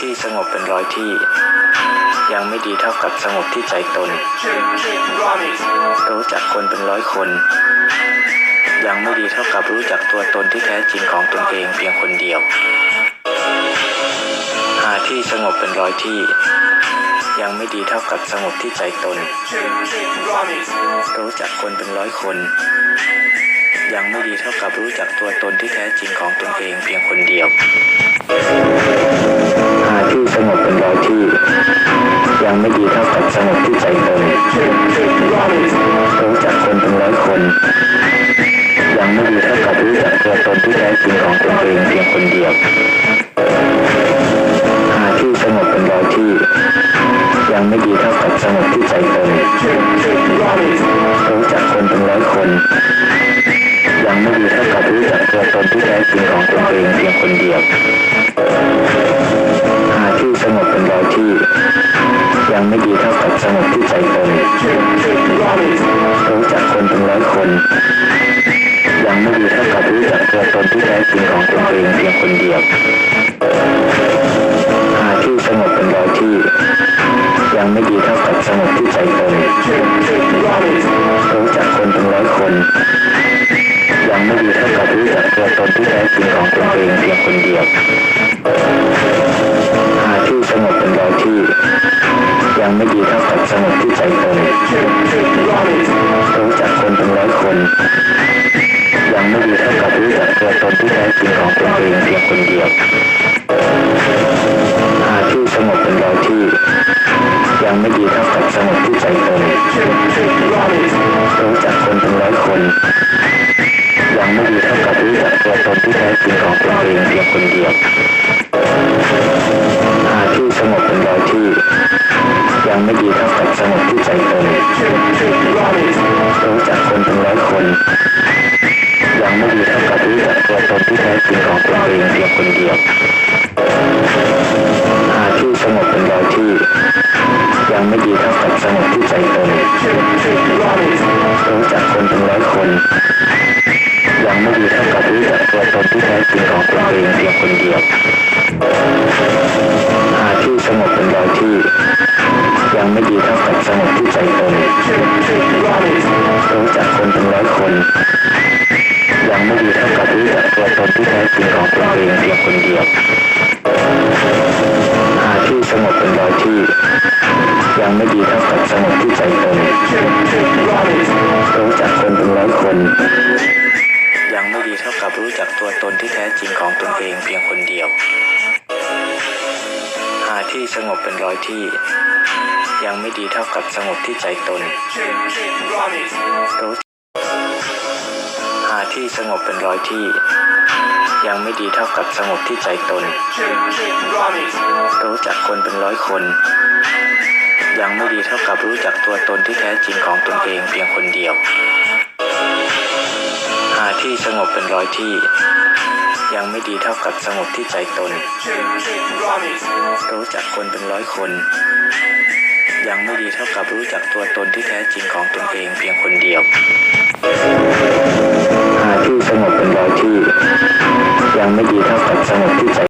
ที่สงบเป็นร้อยที่ ยังไม่ดีเท่ากับสงบที่ใจตน รู้จักคนเป็นร้อยคน ยังไม่ดีเท่ากับรู้จักตัวตนที่แท้จริงของตนเองเพียงคนเดียว หาที่สงบเป็นร้อยที่ ยังไม่ดีเท่ากับสงบที่ใจตน รู้จักคนเป็นร้อยคน ยังไม่ดีเท่ากับรู้จักตัวตนที่แท้จริงของตนเองเพียงคนเดียว หาที่สงบเป็นร้อยที่ ยังไม่ดีเท่ากับสงบที่ใจตนรู้จักคนเป็นร้อยคน ยังไม่ดีเท่ากับรู้จักตัวตนที่แท้จริงของตนเองเพียงคนเดียวหาที่สงบเป็นร้อยที่ ยังไม่ดีเท่ากับสงบที่ใจตนรู้จักคนเป็นร้อยคน ยังไม่ดีเท่ากับรู้จักตัวตนที่แท้จริงของตนเองเพียงคนเดียว ที่ยังไม่ดีเท่ากับสงบที่ใจตนรู้จักคนเป็นร้อยคน ยังไม่ดีเท่ากับรู้จักตัวตนที่แท้จริงของตนเองเพียงคนเดียวหาที่สงบเป็นร้อยที่ ยังไม่ดีเท่ากับสงบที่ใจตนรู้จักคนเป็นร้อยคน ยังไม่ดีเท่ากับรู้จักตัวตนที่แท้จริงของตนเองเพียงคนเดียว องเพียดหาที่สงบเป็นร้อยที่ ยังไม่ดีเท่ากับสงบที่ใจตนรู้จักคนเป็นร้อยคน ยังไม่ดีเท่ากับรู้จักตัวตนที่แท้จริงของตนเองเพียงคนเดียวหาที่สงบเป็นร้อยที่ ยังไม่ดีเท่ากับสงบที่ใจตนรู้จักคนเป็นร้อยคน ยังไม่ดีเท่ากับรู้จัก ที่แท้จริงของตนเองเพียงคนเดียวหาที่สงบเป็นร้อยที่ ยังไม่ดีเท่ากับสงบที่ใจตนรู้จักคนเป็นร้อยคน ยังไม่ดีเท่ากับรู้จักตัวตนที่แท้จริงของตนเองเพียงคนเดียวหาที่สงบเป็นร้อยที่ ยังไม่ดีเท่ากับสงบที่ใจตน ตัวตนที่แท้จริงของตนเองเพียงคนเดียว หาที่สงบเป็นร้อยที่ ยังไม่ดีเท่ากับสงบที่ใจตนรู้หาที่สงบเป็นร้อยที่ ยังไม่ดีเท่ากับสงบที่ใจตน รู้จักคนเป็นร้อยคน ยังไม่ดีเท่ากับรู้จักตัวตนที่แท้จริงของตนเองเพียงคนเดียว สงบเป็นร้อยที่ ยังไม่ดีเท่ากับสงบที่ใจตน รู้จักคนเป็นร้อยคน ยังไม่ดีเท่ากับรู้จักตัวตนที่แท้จริงของตนเองเพียงคนเดียวหาที่สงบเป็นร้อยที่ ยังไม่ดีเท่ากับสงบที่ใจ